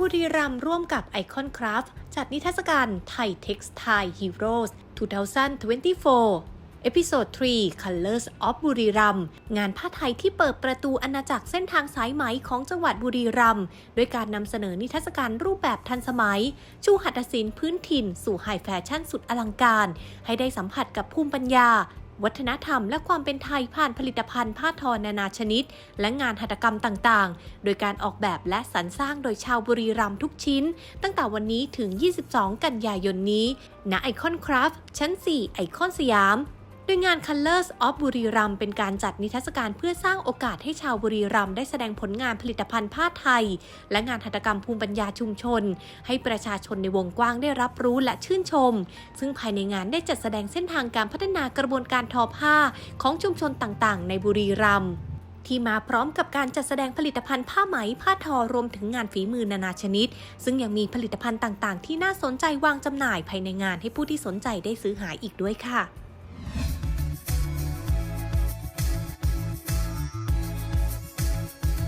บุรีรัมย์ร่วมกับไอคอนคราฟจัดนิทรรศการไทยเท็กซ์ไทยฮีโร่2024เอพิโซด3 Colors of บุรีรัมย์งานผ้าไทยที่เปิดประตูอาณาจักรเส้นทางสายไหมของจังหวัดบุรีรัมย์ด้วยการนำเสนอนิทรรศการรูปแบบทันสมัย ชูหัตถศิลป์พื้นถิ่น สู่ไฮแฟชั่นสุดอลังการ ให้ได้สัมผัสกับภูมิปัญญา วัฒนธรรม และความเป็นไทยผ่านผลิตภัณฑ์ผ้าทอนานาชนิด และงานหัตถกรรมต่างๆ โดยการออกแบบและสรรสร้างโดยชาวบุรีรัมย์ทุกชิ้น ตั้งแต่วันนี้ถึง 22 กันยายนนี้ณไอคอนคราฟชั้น 4 ไอคอนสยาม ดยงาน Colors of บุรีรัมเป็นการจัดนิทรรศการเพื่อสร้างโอกาสให้ชาวบุรีรัมย์ได้แสดงผลงานผลิตภัณฑ์ผ้าไทย และงานหัตถกรรมภูมิปัญญาชุมชน ให้ประชาชนในวงกว้างได้รับรู้และชื่นชม ซึ่งภายในงานได้จัดแสดงเส้นทางการพัฒนากระบวนการทอผ้าของชุมชนต่างๆ ในบุรีรัมย์ที่มาพร้อมกับการจัดแสดงผลิตภัณฑ์ผ้าไหม ผ้าทอรวมถึงงานฝีมือนานาชนิด ซึ่งยังมีผลิตภัณฑ์ต่างๆ ที่น่าสนใจวางจำหน่ายภายในงานให้ผู้ที่สนใจได้ซื้อหาอีกด้วยค่ะ